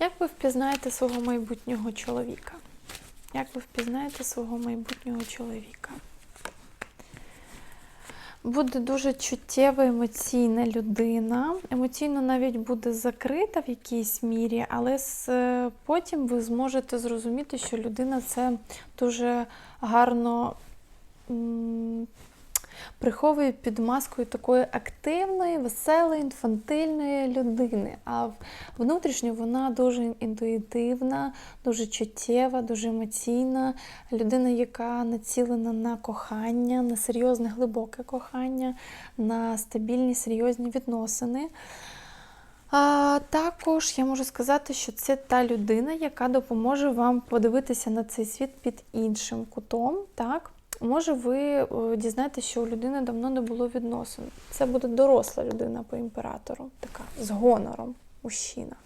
Як ви впізнаєте свого майбутнього чоловіка? Як ви впізнаєте свого майбутнього чоловіка? Буде дуже чуттєва емоційна людина. Емоційно навіть буде закрита в якійсь мірі, але е, потім ви зможете зрозуміти, що людина це дуже гарно приховує під маскою такої активної, веселої, інфантильної людини. А внутрішньо вона дуже інтуїтивна, дуже чуттєва, дуже емоційна. Людина, яка націлена на кохання, на серйозне глибоке кохання, на стабільні серйозні відносини. А також я можу сказати, що це та людина, яка допоможе вам подивитися на цей світ під іншим кутом. Так? Може, ви е, дізнаєтесь, що у людини давно не було відносин. Це буде доросла людина по імператору, така з гонором, мужчина.